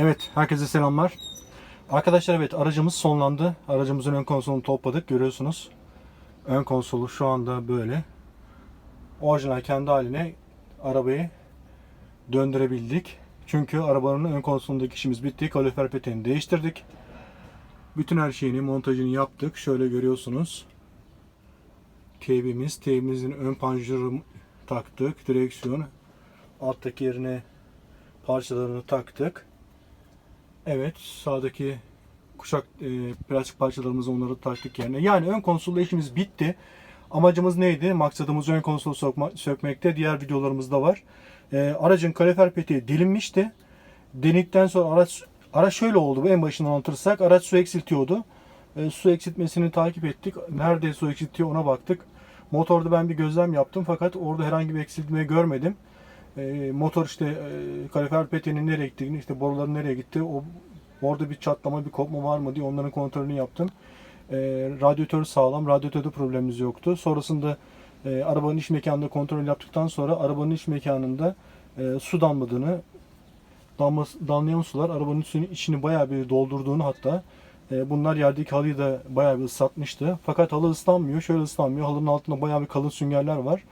Evet, herkese selamlar. Arkadaşlar evet aracımız sonlandı. Aracımızın ön konsolunu topladık. Görüyorsunuz. Ön konsolu şu anda böyle. Orijinal kendi haline arabayı döndürebildik. Çünkü arabanın ön konsolundaki işimiz bitti. Kalorifer peteğini değiştirdik. Bütün her şeyini, montajını yaptık. Şöyle görüyorsunuz. Teybimiz, teybimizin ön panjurunu taktık. Direksiyon alttaki yerine parçalarını taktık. Evet, sağdaki kuşak e, plastik parçalarımızı onları taktık yerine. Yani ön konsolda işimiz bitti. Amacımız neydi? Maksadımız ön konsolu sokma, sökmekte. Diğer videolarımızda var. E, aracın kalifer peteği delinmişti. Denildikten sonra araç araç şöyle oldu. En başından anlatırsak araç su eksiltiyordu. E, su eksiltmesini takip ettik. Nerede su eksiltiyor ona baktık. Motorda ben bir gözlem yaptım fakat orada herhangi bir eksiltme görmedim. E, motor işte e, kalifer peteğinin nereye gittiğini, işte boruların nereye gitti, o orada bir çatlama, bir kopma var mı diye onların kontrolünü yaptım. E, radyatör sağlam, radyatörde problemimiz yoktu. Sonrasında e, arabanın iç mekanında kontrol yaptıktan sonra arabanın iç mekanında e, su damladığını, damla, damlayan sular arabanın içini, içini bayağı bir doldurduğunu hatta e, bunlar yerdeki halıyı da bayağı bir ıslatmıştı. Fakat halı ıslanmıyor. Şöyle ıslanmıyor. Halının altında bayağı bir kalın süngerler var.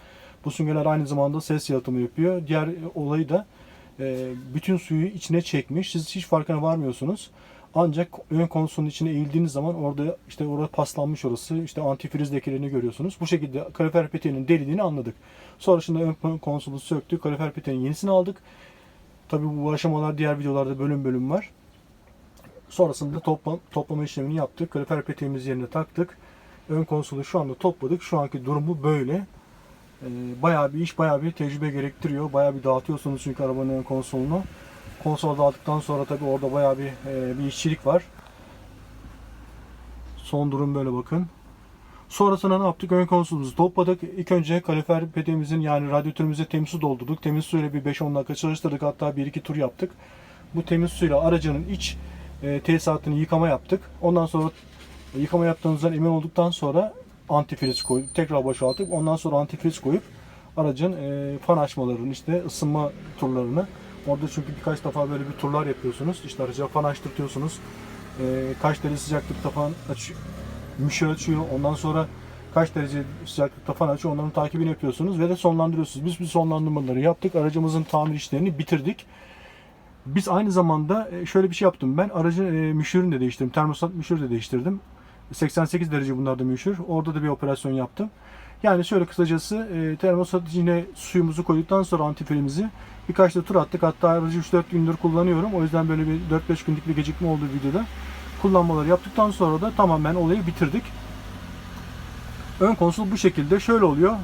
Bu süngerler aynı zamanda ses yalıtımı yapıyor. Diğer olayı da e, bütün suyu içine çekmiş. Siz hiç farkına varmıyorsunuz. Ancak ön konsolun içine eğildiğiniz zaman orada işte orada paslanmış orası. işte antifriz lekelerini görüyorsunuz. Bu şekilde kalifer peteğinin deliliğini anladık. Sonrasında ön konsolu söktük. Kalifer peteğinin yenisini aldık. Tabii bu aşamalar diğer videolarda bölüm bölüm var. Sonrasında toplam, toplama işlemini yaptık. Kalifer peteğimizi yerine taktık. Ön konsolu şu anda topladık. Şu anki durumu böyle. Ee, bayağı bir iş, bayağı bir tecrübe gerektiriyor. Bayağı bir dağıtıyorsunuz çünkü arabanın konsolunu. Konsol dağıttıktan sonra tabii orada bayağı bir e, bir işçilik var. Son durum böyle bakın. Sonrasında ne yaptık? Ön konsolumuzu topladık. İlk önce kalifer peteğimizin yani radyatörümüze temiz su doldurduk. Temiz suyla bir 5-10 dakika çalıştırdık. Hatta 1-2 tur yaptık. Bu temiz suyla aracının iç e, tesisatını yıkama yaptık. Ondan sonra yıkama yaptığımızdan emin olduktan sonra antifriz koyduk. Tekrar boşaltıp ondan sonra antifriz koyup aracın e, fan açmalarını işte ısınma turlarını orada çünkü birkaç defa böyle bir turlar yapıyorsunuz. İşte araca fan açtırtıyorsunuz. E, kaç derece sıcaklıkta fan aç, müşür açıyor. Ondan sonra kaç derece sıcaklıkta fan açıyor. Onların takibini yapıyorsunuz ve de sonlandırıyorsunuz. Biz bir sonlandırmaları yaptık. Aracımızın tamir işlerini bitirdik. Biz aynı zamanda e, şöyle bir şey yaptım. Ben aracın e, müşürünü de değiştirdim. Termostat müşürü de değiştirdim. 88 derece bunlar da müşür. Orada da bir operasyon yaptım. Yani şöyle kısacası e, termostat suyumuzu koyduktan sonra antifrizi birkaç da tur attık. Hatta aracı 3-4 gündür kullanıyorum. O yüzden böyle bir 4-5 günlük bir gecikme oldu videoda. Kullanmaları yaptıktan sonra da tamamen olayı bitirdik. Ön konsol bu şekilde şöyle oluyor.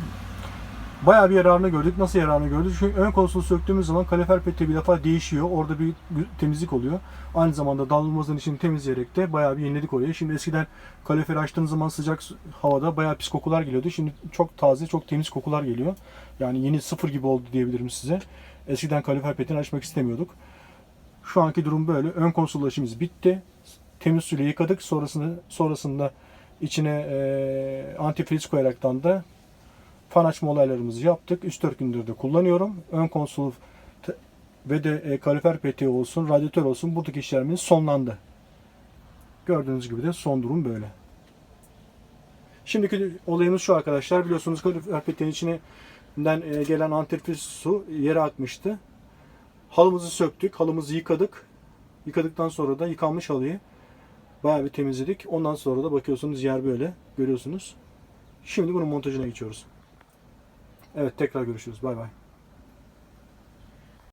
Bayağı bir yararını gördük. Nasıl yararını gördük? Çünkü ön konsolu söktüğümüz zaman kalifer peteği bir defa değişiyor. Orada bir temizlik oluyor. Aynı zamanda dalmamızın içini temizleyerek de bayağı bir yeniledik orayı. Şimdi eskiden kaliferi açtığınız zaman sıcak havada bayağı pis kokular geliyordu. Şimdi çok taze, çok temiz kokular geliyor. Yani yeni sıfır gibi oldu diyebilirim size. Eskiden kalifer peteğini açmak istemiyorduk. Şu anki durum böyle. Ön konsol işimiz bitti. Temiz suyla yıkadık. Sonrasında sonrasında içine e, antifriz koyaraktan da fan açma olaylarımızı yaptık. 3-4 gündür de kullanıyorum. Ön konsol ve de e, kalifer peteği olsun, radyatör olsun buradaki işlemimiz sonlandı. Gördüğünüz gibi de son durum böyle. Şimdiki olayımız şu arkadaşlar. Biliyorsunuz kalifer peteğinin içinden e, gelen antifriz su yere akmıştı. Halımızı söktük, halımızı yıkadık. Yıkadıktan sonra da yıkanmış halıyı bayağı bir temizledik. Ondan sonra da bakıyorsunuz yer böyle. Görüyorsunuz. Şimdi bunun montajına geçiyoruz. Evet tekrar görüşürüz. Bay bay.